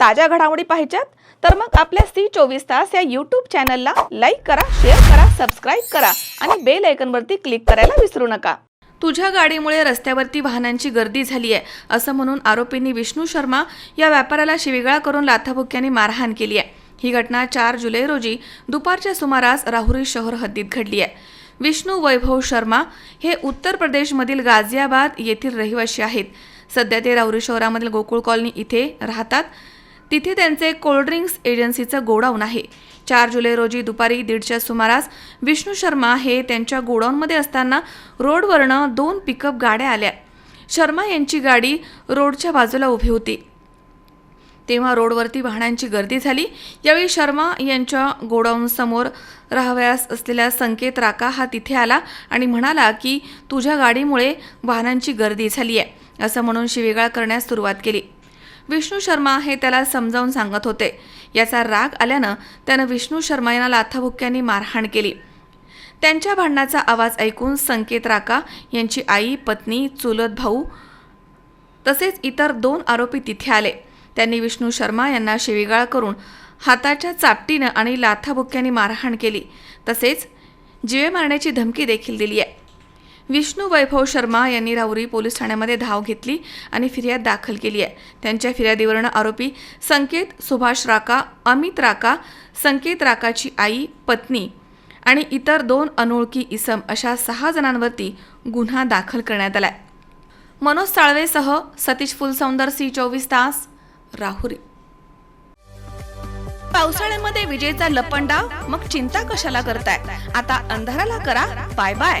ताज्या घडामोडी पाहिजेत तर मग आपल्या सी चोवीस तास या यूट्यूब चॅनलला लाईक करा शेअर करा सबस्क्राईब करा आणि बेल आयकनवरती क्लिक करायला विसरू नका. तुझ्या गाडीमुळे रस्त्यावरती वाहनांची गर्दी झाली आहे असं म्हणून आरोपींनी विष्णू शर्मा या व्यापाऱ्याला शिविगाळा करून लाथाबुक्क्यांनी मारहाण केली आहे ही घटना चार जुलै रोजी दुपारच्या सुमारास राहुरी शहर हद्दीत घडली आहे विष्णू वैभव शर्मा हे उत्तर प्रदेशमधील गाझियाबाद येथील रहिवासी आहेत. सध्या ते राहुरी शहरामधील गोकुळ कॉलनी इथे राहतात. तिथे त्यांचे कोल्ड्रिंक्स एजन्सीचं गोडाऊन आहे. चार जुलै रोजी दुपारी दीडच्या सुमारास विष्णू शर्मा हे त्यांच्या गोडाऊनमध्ये असताना रोडवरनं दोन पिकअप गाड्या आल्या. शर्मा यांची गाडी रोडच्या बाजूला उभी होती. तेव्हा रोडवरती वाहनांची गर्दी झाली. यावेळी शर्मा यांच्या गोडाऊनसमोर राहाव्यास असलेल्या असलेला संकेत राका हा तिथे आला आणि म्हणाला की तुझ्या गाडीमुळे वाहनांची गर्दी झाली आहे असं म्हणून शिवेगाळ करण्यास सुरुवात केली. विष्णू शर्मा हे त्याला समजावून सांगत होते. याचा राग आल्यानं त्यानं विष्णू शर्मा यांना लाथाबुक्क्यांनी मारहाण केली. त्यांच्या भांडणाचा आवाज ऐकून संकेत राका यांची आई पत्नी चुलत भाऊ तसेच इतर दोन आरोपी तिथे आले. त्यांनी विष्णू शर्मा यांना शिवीगाळ करून हाताच्या चापटीनं आणि लाथाबुक्क्यांनी मारहाण केली. तसेच जिवे मारण्याची धमकी देखील दिली आहे विष्णू वैभव शर्मा यांनी राहुरी पोलीस ठाण्यामध्ये धाव घेतली आणि फिर्याद दाखल केली आहे. त्यांच्या फिर्यादीवरनं आरोपी संकेत सुभाष राका अमित राका संकेत राकाची आई पत्नी आणि इतर दोन अनोळखी इसम अशा सहा जणांवरती गुन्हा दाखल करण्यात आला आहे मनोज साळवेसह सतीश फुलसौंदर सी चोवीस तास राहुरी. पावसाळ्यामध्ये विजेचा लपंडाव? मग चिंता कशाला करताय? आता अंधाराला करा. Bye bye.